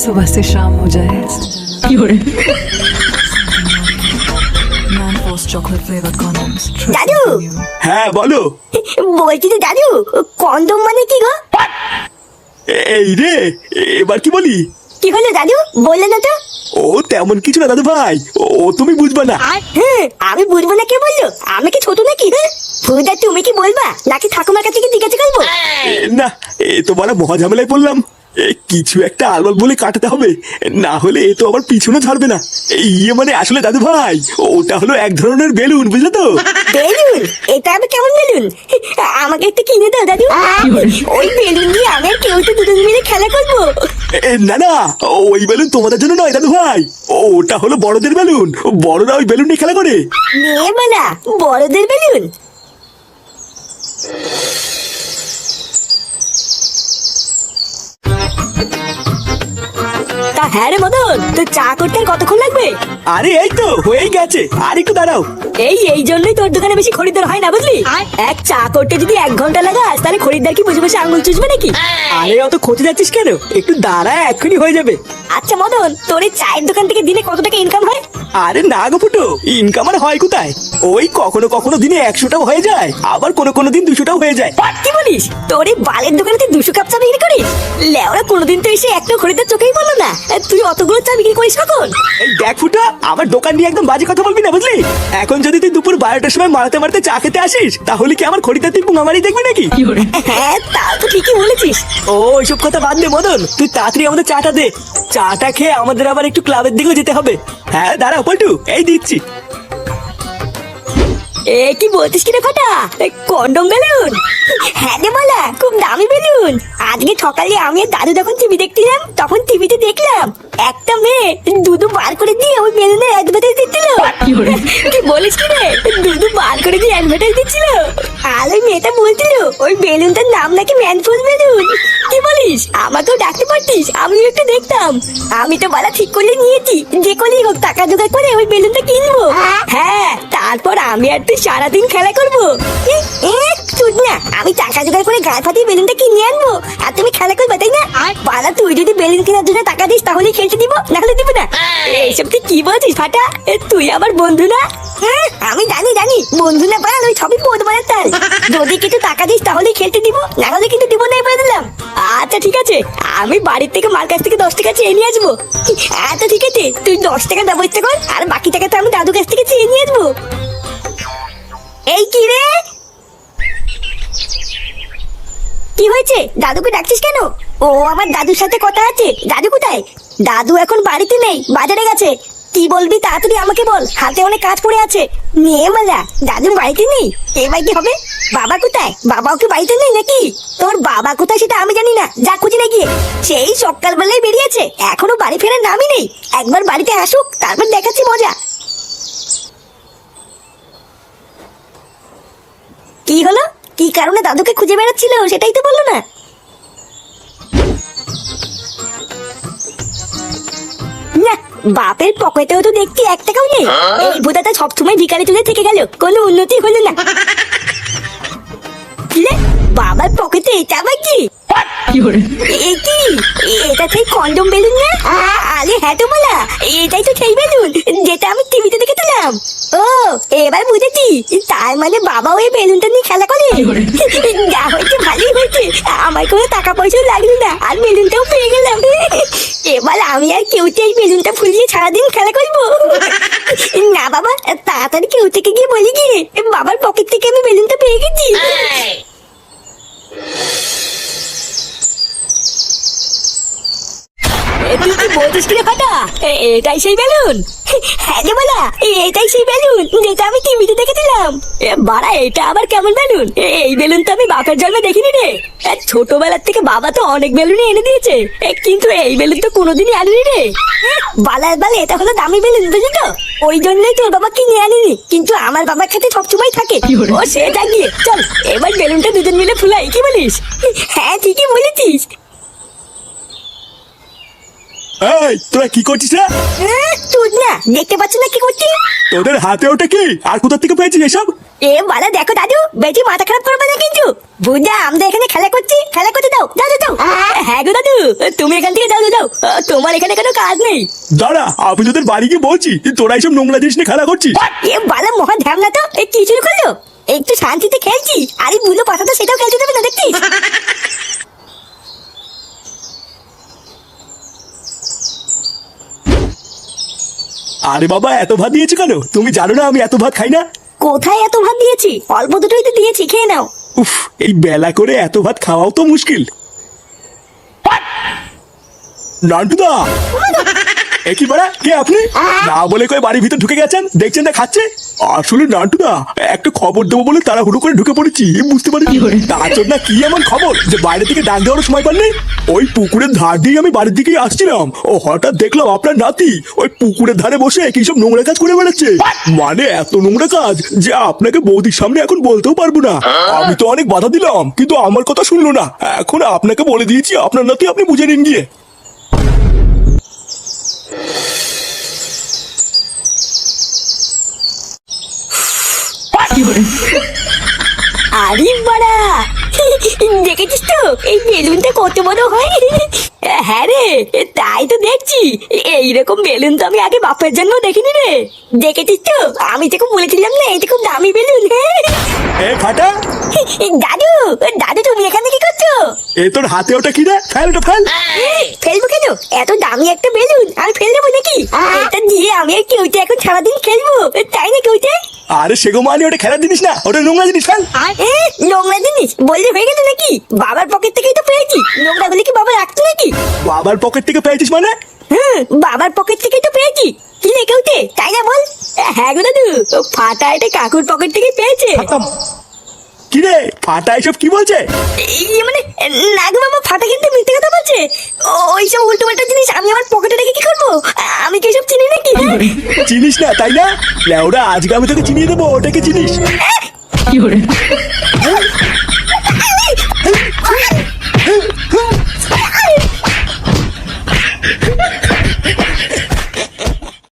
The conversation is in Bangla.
सुबह से शाम हो जाए मैन चॉकलेट फ्लेवर्ड कॉन्डम्स দাদু হ্যাঁ বলো বলছি যে দাদু কন্ডম মানে কি গো এই রে এবার কি বলি কি হলো দাদু বললে না তো ও তেমন কিছু না দাদু ভাই ও তুমি বুঝবা না হ্যাঁ আমি বুঝবো না কে বললো আমি কি ছোট নাকি হ্যাঁ ফুদা তুমি কি বলবা নাকি ঠাকুমার কাছে কি জিজ্ঞাসা করবো এ, না এ তো বড় মহাঝামেলায় পড়লাম এ, কিছু একটা আলবাল বলে কাটাতে হবে। না হলে এ তো আবার পিছনে ছাড়বে না। এই ইয়ে মানে আসলে দাদু ভাই ওটা হলো এক ধরনের বেলুন বুঝলে তো? বেলুন? এটা আমি কেমন বেলুন? আমাকে একটু কিনে দাও দাদু। ওই বেলুন দিয়ে আমি কেউ তো দুজন মিলে খেলা করব। এ, না না ওই বেলুন তোমাদের জন্য নয় দাদু ভাই। ওটা হলো বড়দের বেলুন। বড়রা ওই বেলুন নিয়ে খেলা করে। নিয়ে বলা বড়দের বেলুন? তা হ্যাঁ রে মদন তো চা করতে আর কতক্ষণ লাগবে? আরে এই তো হয়েই গেছে। আর একটু দাঁড়াও। এই এই জন্যই তোর দোকানে বেশি খরিদ্দার হয় না বুঝলি? এক চা করতে যদি এক ঘণ্টা লাগাস তাহলে খরিদ্দার কি বসে বসে আঙুল চুষবে নাকি? আরে অত খোঁজে যাচ্ছিস কেন? একটু দাঁড়া এক্ষুনি হয়ে যাবে। আচ্ছা মদন তোর এই চায়ের দোকান থেকে দিনে কত টাকা ইনকাম হয়? আরে না গো ফুটো ইনকাম আর হয় কোথায়? ওই কখনো কখনো দিনে একশোটাও হয়ে যায় আবার কোনো কোনো দিন দুশোটাও হয়ে যায়। কি বলিস? তোর এই বালের দোকানে তুই দুশো কাপ চা বিক্রি করিস? লেওরা কোনোদিন তো এসে একটা খরিদ্দার চোখেই বলল না। তুই অতগুলো চা বিক্রি করিস কখন? এই দেখ ফুটা আমার দোকান নিয়ে একদম বাজে কথা বলবি না বুঝলি? এখন যদি তুই দুপুর বারোটার সময় মারাতে মারাতে চা খেতে আসিস তাহলে কি আমার খরিদ্দার তুই পুঙামারি দেখবি নাকি? হ্যাঁ তা তো ঠিকই বলেছিস। ও ওইসব কথা বাদ দে মদন। তুই তাড়াতাড়ি আমাদের চাটা দে। চাটা খেয়ে আমাদের আবার একটু ক্লাবের দিকেও যেতে হবে। হ্যাঁ দাঁড়া পল্টু এই দিচ্ছি। এ কি বলছিস কিরে ফাটা কন্ডম বেলুন? হ্যাঁ রে বলা খুব দামি বেলুন। আজকে সকালে আমি আর দাদু যখন টিভি দেখছিলাম তখন টিভিতে দেখলাম একটা মেয়ে দুধু বার করে দিয়ে ওই বেলুনের অ্যাডভার্টাইজ দিচ্ছিল। কি বলিস কি রে? দুধু বার করে দিয়ে অ্যাডভার্টাইজ দিচ্ছিল। আর ওই মেয়েটা বলছিল ওই বেলুনটার নাম নাকি ম্যানফুল বেলুন? কি বলিস? আমাকেও ডাকতে পারতিস আমিও একটু দেখতাম। আমি তো বলা ঠিক করে নিয়েছি যে করেই হোক টাকা জোগাড় করে ওই বেলুনটা কিনবো। হ্যাঁ তারপর আমি আর তুই সারাদিন খেলা করব? এ, না। আমি টাকা জোগাড় করে গায়ে ফাটিয়ে বেলুনটা কিনে আনব। আর তুমি খেলা করবে তাই না? আর? পালা তুই যদি বেলুন কেনার জন্য টাকা দিস তাহলে খেলতে দিব না হলে দিব না। এইসব তুই কি বলছিস ফাটা? তুই আমার বন্ধু না? হ্যাঁ আমি জানি জানি। বন্ধু না পাল ওই সবই মারার তাল যদি কিছু টাকা দিস তাহলে খেলতে দিব না হলে কিন্তু দিব না বলে দিলাম। আচ্ছা ঠিক আছে। আমি বাড়ির থেকে মার কাছ থেকে দশ টাকা চেয়ে নিয়ে আসব। আচ্ছা ঠিক আছে। তুই দশ টাকা ব্যবস্থা কর। আর বাকি টাকা তো আমি দাদু কাছ থেকে চেয়ে নিয়ে আসব। এই কি রে? কি হয়েছে? দাদুকে ডাকছিস কেন? ও আমার দাদুর সাথে কথা আছে। দাদু কোথায়? দাদু এখন বাড়িতে নেই, বাজারে গেছে। কি বলবি তাড়াতাড়ি আমাকে বল, হাতে অনেক কাজ পড়ে আছে। নিয়ে মালা, দাদু বাড়িতে নেই। এবার কি হবে? বাবা কোথায়? বাবাও কি বাড়িতে নেই নাকি? তোর বাবা কোথায় সেটা আমি জানি না। যা খুঁজে না গিয়ে। সেই সকালবেলায় বেরিয়েছে, এখনও বাড়ি ফেরার নামই নেই। একবার বাড়িতে আসুক, তারপর দেখাচ্ছি মজা। কি হলো? কি কারণে দাদুকে খুঁজে বেড়াচ্ছিল? সেটাই তো বলল না। না বাপের পকেটেও তো দেখছি এক টাকাও নেই। এই বুদাটা সবসময় ভিকারি তুলে থেকে গেল। কোনো উন্নতি হলো না বাবার পকেটে এটা আবার কি? এ কি? এটা সেই কন্ডম বেলুন না? আরে হ্যাঁ তো বলা এটাই তো সেই বেলুন যেটা আমি টিভিতে দেখেছিলাম ও এবার বুঝেছি তার মানে বাবা ওই বেলুনটা নিয়ে খেলা করে। যা হয়েছে ভালোই হয়েছে আমার কোনো টাকা পয়সাও লাগল না আর বেলুনটাও পেয়ে গেলাম। এবার আমি আর কেউ এই বেলুনটা ফুলিয়ে সারাদিন খেলা করব। না বাবা তাড়াতাড়ি কেউ থেকে গিয়ে বলি গিয়ে বাবার পকেট থেকে আমি বেলুনটা পেয়ে গেছি। তুই কি বলছিস কিরে ফাটা এটাই সেই বেলুন হ্যাঁ রে বলা এটাই সেই বেলুন যেটা আমি টিভিতে দেখেছিলাম। বাড়া এটা আবার কেমন বেলুন এ- এই বেলুন তো আমি বাপের জন্মে দেখিনি রে। ছোটবেলার থেকে বাবা তো অনেক বেলুনই এনে দিয়েছে। এ, কিন্তু এই বেলুন তো কোনোদিনই আনিনি রে। বালার বালে এটা হলো দামি বেলুন বুঝলি তো? ওই জন্যই তোর বাবা কিনে আনিনি। কিন্তু আমার বাবার কাছে সবসময় থাকে। ও সে গিয়ে চল এবার বেলুনটা দুজন মিলে ফুলাই কি বলিস? হ্যাঁ ঠিকই বলেছিস। এই তোরা কি করছিস রে? তুই না। দেখতে পাচ্ছ না কি করছি? তোদের হাতে ওটা কি? আর কোথা থেকে পেয়েছিস এসব? এ বালা দেখো দাদু বেশি মাথা খারাপ করবে না কিন্তু। বুঝা আমরা এখানে খেলা করছি। খেলা করতে দাও দাও দাও, দাও। হ্যাঁ গো দাদু তুমি এখান থেকে যাও যাও তোমার এখানে কোনো কাজ নেই। দাঁড়া আমি তোদের বাড়ি গিয়ে বলছি তোরা এইসব নোংরা জিনিস নিয়ে খেলা করছিস? এ বালা মহা ধ্যামলা তো এ কি শুরু করল? একটু শান্তিতে খেলছি আরে বুলো পাতা তো সেটাও খেলতে দেবে না দেখছিস? আরে বাবা এত ভাত দিয়েছ কেন? তুমি জানো না আমি এত ভাত খাই না? কোথায় এত ভাত দিয়েছি? অল্প দুটোই তো দিয়েছি খেয়ে নাও। উফ এই বেলা করে এত ভাত খাওয়াও তো মুশকিল। নান্টুদা! বাড়া কে আপনি? না বলে কই বাড়ির ভিতর ঢুকে গেছেন? দেখছেন না খাচ্ছে? আসলে নান্টুদা একটা খবর দেবো বলে তারা হুড়ো করে ঢুকে পড়েছি বুঝতে পারিনি। তার জন্য কি এমন খবর যে বাইরে থেকে ডাক দেওয়ার সময় পাননি? ওই পুকুরের ধার দিয়ে আমি বাড়ির দিকেই আসছিলাম। ও হঠাৎ দেখলাম আপনার নাতি ওই পুকুরের ধারে বসে কি সব নোংরা কাজ করে বেড়াচ্ছে। মানে এত নোংরা কাজ যে আপনাকে বৌদির সামনে এখন বলতেও পারব না। আমি তো অনেক বাধা দিলাম কিন্তু আমার কথা শুনলো না। এখন আপনাকে বলে দিয়েছি আপনার নাতি আপনি বুঝে নিন গিয়ে। আরে বাড়া। দেখেছিস তো? এই বেলুনটা কত বড় হয়? হ্যাঁ রে তাই তো দেখছি। এইরকম বেলুন তো আমি আগে বাপের জন্য দেখিনি রে। দেখেছিস তো? আমি তোকে বলেছিলাম না এটা খুব দামি বেলুন হ্যাঁ। দাদু দাদু তুমি এখানে কি করছ এ তোর হাতে ওটা কি রে? ফেল ওটা ফেল। ফেলব কেন? এত দামি একটা বেলুন আমি ফেল দেবো নাকি? এটা দিয়ে আমি আর কেউতে এখন সারাদিন খেলব তাই না কেউতে আরে সেগো মানে ওটা খেলার জিনিস না ওটা নোংরা জিনিস ফেল। এ নোংরা জিনিস? বললে হয়ে গেল নাকি? বাবার পকেট থেকেই তো পেয়েছি। নোংরা গুলি কি বাবা রাখতো নাকি? বাবার পকেট থেকে পেয়েছিস মানে? হুম বাবার পকেট থেকেই তো পেয়েছি। কি রে কেউতে তাই না বল? হ্যাঁ গো দাদু ফাটা এটা কাকুর পকেট থেকে পেয়েছে। কি রে ফাটা এসব কি বলছে? এই মানে না গো বাবা ফাটা কিন্তু মিথ্যে কথা বলছে। ওইসব উল্টো পাল্টা জিনিস আমি আমার পকেটে রেখে কি করব? আমি কি এসব চিনি নাকি হ্যাঁ? চিনিস না তাই না? ওরা আজকে আমি তোকে চিনিয়ে দেবো ওটাকে চিনিস? কি hore